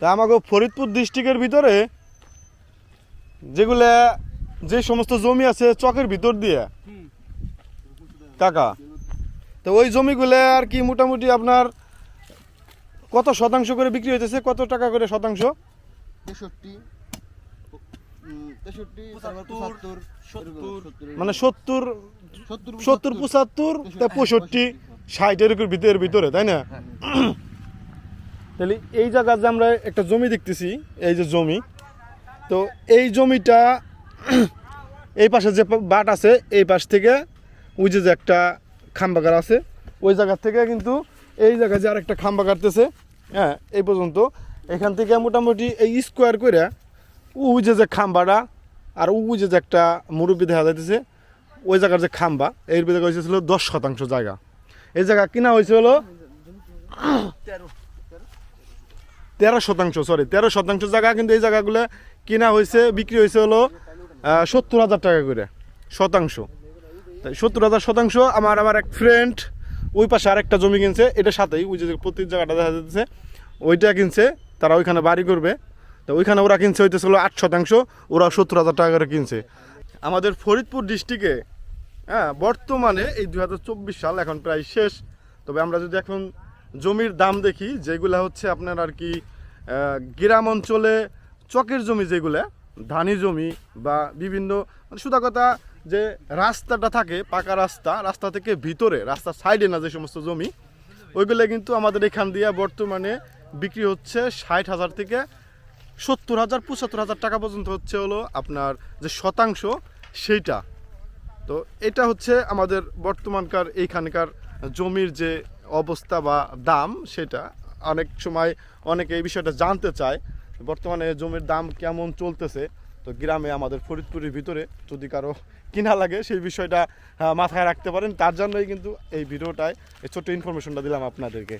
তা আমাকে ফরিদপুর ডিস্ট্রিক্টের ভিতরে যেগুলা যে সমস্ত জমি আছে চকের ভিতর দিয়ে কাকা তো ওই জমিগুলো আর কি মোটামুটি আপনার কত শতাংশ করে বিক্রি হইতেছে? কত টাকা করে শতাংশ। মানে সত্তর সত্তর পঁচাত্তর পঁয়ষট্টি ষাট এরকম ভিতরের ভিতরে তাই না? তাহলে এই জায়গা যে আমরা একটা জমি দেখতেছি, এই যে জমি, তো এই জমিটা এই পাশে যে বাট আছে, এই পাশ থেকে ওই যে একটা খাম্বাগার আছে, ওই জায়গা থেকে কিন্তু এই জায়গায় যে আরেকটা খাম্বা কাটতেছে হ্যাঁ এই পর্যন্ত এখান থেকে মোটামুটি এই স্কোয়ার করে ওই যে যে খাম্বাটা আর ওই যে একটা মুরব্বী দেখা যাইতেছে, ওই জায়গার যে খাম্বা, এর ভিতরে হয়েছিল দশ শতাংশ জায়গা। এই জায়গা কিনা হয়েছে হলো তেরো শতাংশ সরি তেরো শতাংশ জায়গা কিন্তু এই জায়গাগুলো কিনা হয়েছে, বিক্রি হয়েছে হলো সত্তর হাজার টাকা করে শতাংশ। তাই সত্তর হাজার শতাংশ আমার আমার এক ফ্রেন্ড ওই পাশে আরেকটা জমি কিনছে, এটা সাথেই, ওই যে প্রতি জায়গাটা দেখা যাচ্ছে, ওইটা কিনছে, তারা ওইখানে বাড়ি করবে। তো ওইখানে ওরা কিনছে হইতেছিল আট শতাংশ, ওরা সত্তর হাজার টাকা করে কিনছে। আমাদের ফরিদপুর ডিস্ট্রিক্টে হ্যাঁ বর্তমানে এই দু হাজার চব্বিশ সাল এখন প্রায় শেষ। তবে আমরা যদি এখন জমির দাম দেখি, যেগুলা হচ্ছে আপনার আর কি গ্রাম অঞ্চলে চকের জমি যেগুলো, ধানি জমি বা বিভিন্ন মানে সুতা কথা যে রাস্তাটা থাকে, পাকা রাস্তা রাস্তা থেকে ভিতরে, রাস্তার সাইডে না যে সমস্ত জমি, ওইগুলো কিন্তু আমাদের এখান দিয়ে বর্তমানে বিক্রি হচ্ছে ষাট হাজার থেকে সত্তর হাজার, পঁচাত্তর হাজার টাকা পর্যন্ত হচ্ছে হলো আপনার যে শতাংশ সেইটা। তো এটা হচ্ছে আমাদের বর্তমানকার, এইখানকার জমির যে অবস্থা বা দাম সেটা, অনেক সময় অনেকে এই বিষয়টা জানতে চায়, বর্তমানে জমির দাম কেমন চলতেছে, তো গ্রামে আমাদের ফরিদপুরের ভিতরে যদি কারও কিনা লাগে সেই বিষয়টা মাথায় রাখতে পারেন। তার জন্যই কিন্তু এই ভিডিওটায় ছোট্ট ইনফরমেশনটা দিলাম আপনাদেরকে।